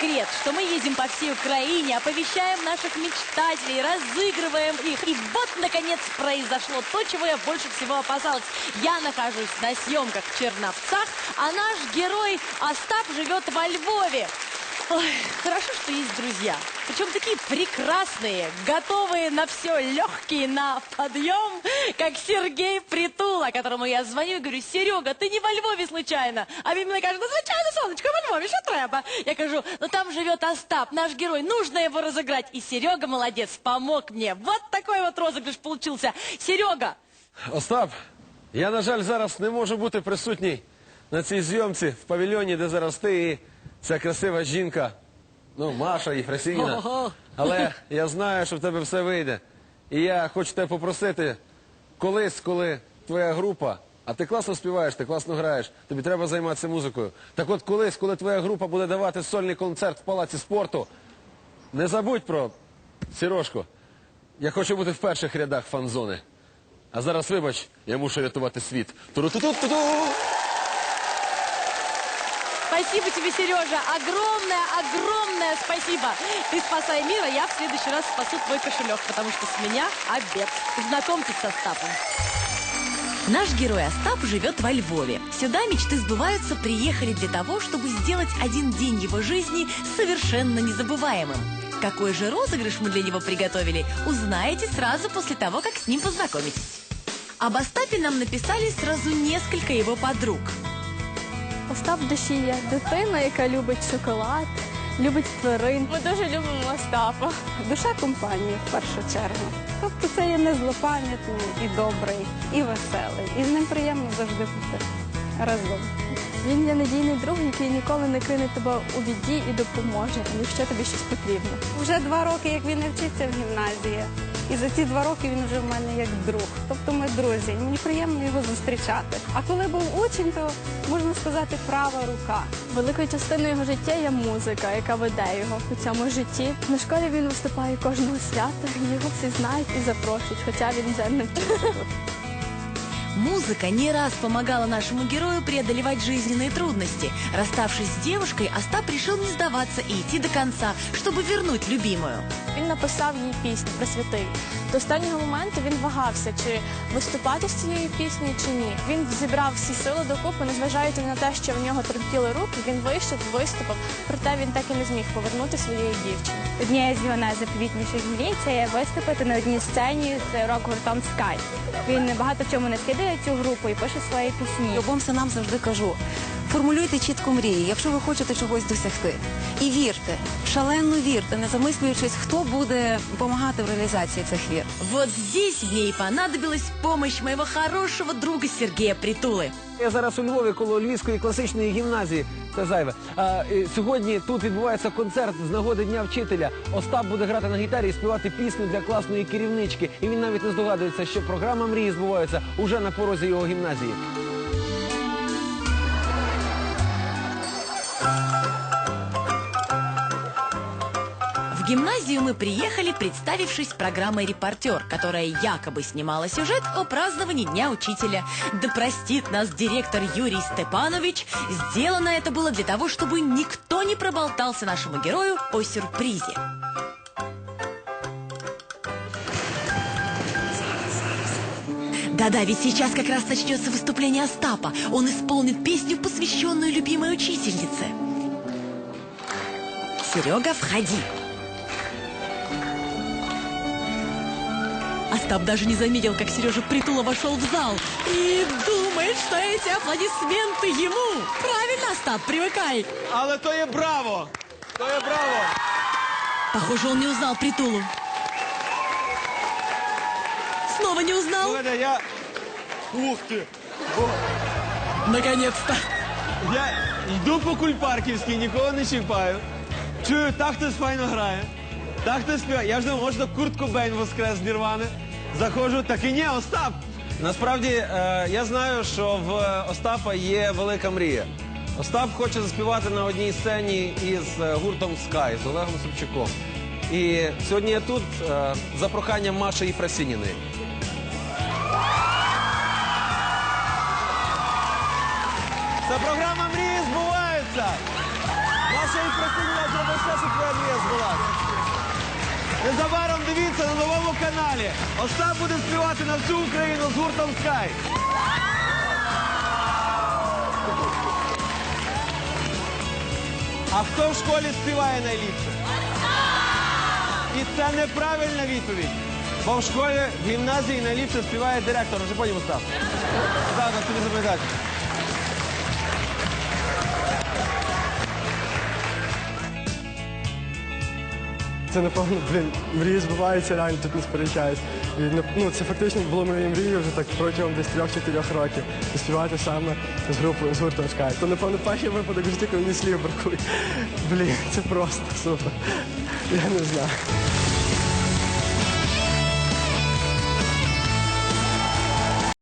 секрет, что мы ездим по всей Украине, оповещаем наших мечтателей, разыгрываем их. И вот, наконец, произошло то, чего я больше всего опасалась. Я нахожусь на съемках в Черновцах, а наш герой Остап живет во Львове. Ой, хорошо, что есть друзья. Причем такие прекрасные, готовые на все, легкие на подъем, как Сергей Притула, которому я звоню и говорю, Серега, ты не во Львові случайно? А він мені каже, ну звичайно, сонечко, во Львові, що треба? Я кажу, ну там живет Остап, наш герой, нужно его разыграть. И Серега молодец, помог мне. Вот такой вот розыгрыш получился. Серега, Остап, я, на жаль, зараз не можу бути присутній на цій зйомці в павільйоні, де зараз ти і ця красива жінка, ну, Маша Єфросініна. Але я знаю, що в тебе все вийде. І я хочу тебе попросити, колись, коли твоя група, а ти класно співаєш, ти класно граєш, тобі треба займатися музикою. Так от колись, коли твоя група буде давати сольний концерт в палаці спорту, не забудь про Сірошку. Я хочу бути в перших рядах фан-зони. А зараз, вибач, я мушу рятувати світ. Туру-ту-ту-ту-ту! Спасибо тебе, Сережа. Огромное, огромное спасибо. Ты спасай мир, а я в следующий раз спасу твой кошелек, потому что с меня обед. Знакомьтесь с Остапом. Наш герой Остап живет во Львове. Сюда мечты сбываются, приехали для того, чтобы сделать один день его жизни совершенно незабываемым. Какой же розыгрыш мы для него приготовили, узнаете сразу после того, как с ним познакомитесь. Об Остапе нам написали сразу несколько его подруг. Остап в душі є дитина, яка любить шоколад, любить тварин. Ми дуже любимо Остапа. Душа компанії в першу чергу. Тобто це є не злопам'ятний і добрий, і веселий. І з ним приємно завжди бути разом. Він є надійний друг, який ніколи не кине тебе у біді і допоможе, якщо тобі щось потрібно. Вже два роки, як він не вчиться в гімназії. І за ці два роки він вже в мене як друг. Тобто ми друзі. Мені приємно його зустрічати. А коли був учень, то можна сказати права рука. Великою частиною його життя є музика, яка веде його у цьому житті. На школі він виступає кожного свята, і його всі знають і запрошують, хоча він вже не вчиться тут. Музыка не раз помогала нашему герою преодолевать жизненные трудности. Расставшись с девушкой, Остап решил не сдаваться и идти до конца, чтобы вернуть любимую. Він написав їй пісню, присвятив. До останнього моменту він вагався, чи виступати з цією піснею, чи ні. Він зібрав всі сили докупи, незважаючи на те, що в нього тремтіли руки, він вийшов, виступив, проте він так і не зміг повернути своєї дівчини. Однією з його найзаповітніших мрій це є виступити на одній сцені з рок-гуртом Sky. Він багато в чому не скидає цю групу і пише свої пісні. Обом синам завжди кажу: формулюйте чітко мрії, якщо ви хочете чогось досягти. І вірте, шалено вірте, не замислюючись, хто буде допомагати в реалізації цих вір. Вот здесь мне и понадобилась помощь моего хорошего друга Сергея Притулы. Я зараз у Львові коло Львівської класичної гімназії. Це зайве. А, сьогодні тут відбувається концерт з нагоди Дня вчителя. Остап буде грати на гітарі і співати пісню для класної керівнички. І він навіть не здогадується, що програма мрії збувається уже на порозі його гімназії. Гимназию мы приехали, представившись программой «Репортер», которая якобы снимала сюжет о праздновании Дня Учителя. Да простит нас директор Юрий Степанович, сделано это было для того, чтобы никто не проболтался нашему герою о сюрпризе. Да-да, ведь сейчас как раз начнется выступление Остапа. Он исполнит песню, посвященную любимой учительнице. Серега, входи. Остап даже не заметил, как Сережа Притула вошел в зал и думает, что эти аплодисменты ему. Правильно, Остап, привыкай. Але то є браво! То є браво! Похоже, он не узнал Притулу. Снова не узнал? Слухайте, я. Ух ти! Бо Наконец-то. я йду по кульпарківській, нікого не чіпаю. Чую, так хтось файно грає. Так хтось співає. Я ж думав, може, Курт Кобейн воскрес з Нірвани. Заходжу, так і ні, Остап. Насправді е, я знаю, що в Остапа є велика мрія. Остап хоче заспівати на одній сцені із е, гуртом Sky, з Олегом Собчуком. І сьогодні я тут е, за проханням Маші Єфросініної. Це програма мрії Незабаром дивіться на новому каналі. Остап буде співати на всю Україну з гуртом Sky. А хто в школі співає найліпше? І це неправильна відповідь. Бо в школі, в гімназії найліпше співає директор. Вже потім Остап. Так, так, тобі Це напевно, блін, мрії збуваються, реально тут не сперечаюсь. І ну, це фактично було моєю мрією вже так протягом десь трьох-чотирьох років. І співати саме з групою з гуртом Sky. То напевно перший випадок в житті, коли мені слів бракує. Блін, це просто супер. Я не знаю.